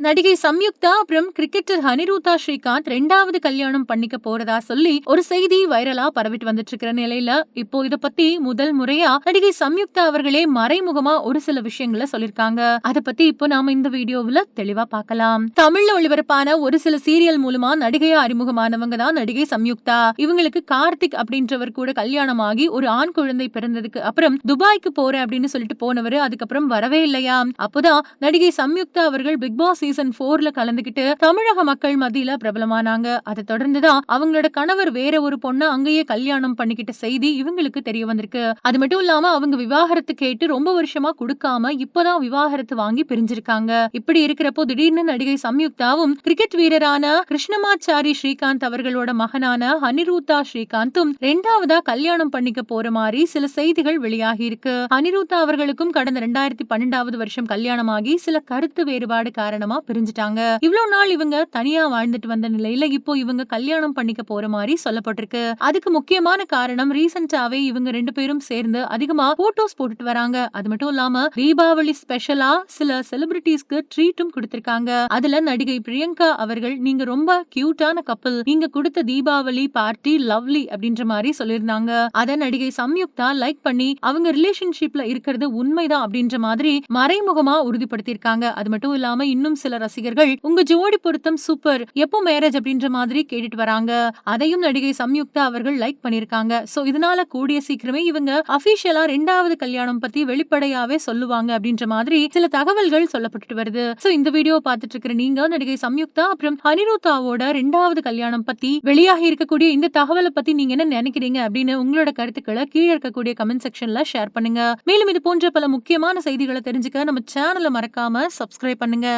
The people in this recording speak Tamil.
நடிகை சம்யுக்தா அப்புறம் கிரிக்கெட்டர் ஹனிரூதா ஸ்ரீகாந்த் ரெண்டாவது கல்யாணம் பண்ணிக்க போறதா சொல்லி ஒரு செய்தி வைரலா பரவிட்டு வந்துட்டு இருக்கிற நிலையில இப்போ இத பத்தி முதல் முறையா நடிகை சம்யுக்தா அவர்களே மறைமுகமா ஒரு சில விஷயங்களை சொல்லிருக்காங்க. அத பத்தி இப்போ நாம இந்த வீடியோவுல தெளிவா பார்க்கலாம். தமிழ்ல ஒளிபரப்பான ஒரு சில சீரியல் மூலமா நடிகையா அறிமுகமானவங்க தான் நடிகை சம்யுக்தா. இவங்களுக்கு கார்த்திக் அப்படின்றவர் கூட கல்யாணம் ஆகி ஒரு ஆண் குழந்தை பிறந்ததுக்கு அப்புறம் துபாய்க்கு போறேன் அப்படின்னு சொல்லிட்டு போனவர் அதுக்கப்புறம் வரவே இல்லையா? அப்போதான் நடிகை சம்யுக்தா அவர்கள் பிக் பாஸ் சீசன் போர்ல கலந்துகிட்டு தமிழக மக்கள் மத்தியில பிரபலமானாங்க. அதை தொடர்ந்துதான் அவங்களோட கணவர் வேற ஒரு பொண்ணை அங்கேயே கல்யாணம் பண்ணிக்கிட்ட செய்தி இவங்களுக்கு தெரிய வந்திருக்கு. அது மட்டும் இல்லாம அவங்க விவாகரத்து கேட்டு ரொம்ப வருஷமா கொடுக்காம இப்பதான் விவாகரத்து வாங்கி பிரிஞ்சிருக்காங்க. இப்படி இருக்கிறப்போ திடீர்னு நடிகை சம்யுக்தாவும் கிரிக்கெட் வீரரான கிருஷ்ணமாச்சாரி ஸ்ரீகாந்த் அவர்களோட மகனான அனிருத்தா ஸ்ரீகாந்தும் ரெண்டாவதா கல்யாணம் பண்ணிக்க போற மாதிரி சில செய்திகள் வெளியாகி இருக்கு அனிருத்தா அவர்களுக்கும் கடந்த ரெண்டாயிரத்தி பன்னெண்டாவது வருஷம் கல்யாணமாகி சில கருத்து வேறுபாடு காரணமா பிரிஞ்சுட்டாங்க. இவ்வளவு நாள் இவங்க தனியா வாழ்ந்துட்டு வந்த நிலையில இப்போ இவங்க கல்யாணம் பண்ணிக்க போற மாதிரி சொல்லப்பட்டிருக்கு. அதுக்கு முக்கியமான காரணம் ரீசெண்டாவே இவங்க ரெண்டு பேரும் சேர்ந்து அதிகமா போட்டோஸ் போட்டுட்டு வராங்க. அது மட்டும் இல்லாம தீபாவளி ஸ்பெஷலா சில செலிபிரிட்டிஸ்க்கு ட்ரீட்டும் கொடுத்திருக்காங்க. அதுல நடிகை பிரியங்கா அவர்கள் நீங்க ரொம்ப கியூட்டான கப்பல் நீங்க கொடுத்த தீபாவளி பார்ட்டி லவ்லி அப்படின்ற மாதிரி சொல்லியிருந்தாங்க. அத நடிகை சம்யுக்தா லைக் பண்ணி அவங்க ரிலேஷன்ஷிப்ல இருக்கிறது உண்மைதான் அப்படின்ற மாதிரி மறைமுகமா உறுதிப்படுத்தியிருக்காங்க. அது மட்டும் இல்லாம இன்னும் சில ரசிகர்கள் உங்க ஜோடி பொருத்தம் சூப்பர் எப்போ மேரேஜ்? அப்படின்ற மாதிரி கேட்டுட்டு வராங்க. அதையும் நடிகை சம்யுக்தா அவர்கள் லைக் பண்ணிருக்காங்க சோ இதனால கூடிய சீக்கிரமே இவங்க அபிஷியலா ரெண்டாவது கல்யாணம் பத்தி வெளிப்படையாவே சொல்லுவாங்க அப்படின்ற மாதிரி சில தகவல்கள் சொல்லப்பட்டு வருது. சோ இந்த வீடியோ பார்த்துட்டு இருக்கிற நீங்க நடிகை சம்யுக்தா அப்புறம் அனிருத்தாவோட ரெண்டாவது கல்யாணம் பத்தி வெளியாகி இருக்கக்கூடிய இந்த தகவலை பத்தி நீங்க என்ன நினைக்கிறீங்க அப்படின்னு உங்களோட கருத்துக்களை கீழே இருக்கக்கூடிய கமெண்ட் செக்ஷன்ல ஷேர் பண்ணுங்க. மேலும் இது போன்ற பல முக்கியமான செய்திகளை தெரிஞ்சுக்க நம்ம சேனலை மறக்காம சப்ஸ்கிரைப் பண்ணுங்க.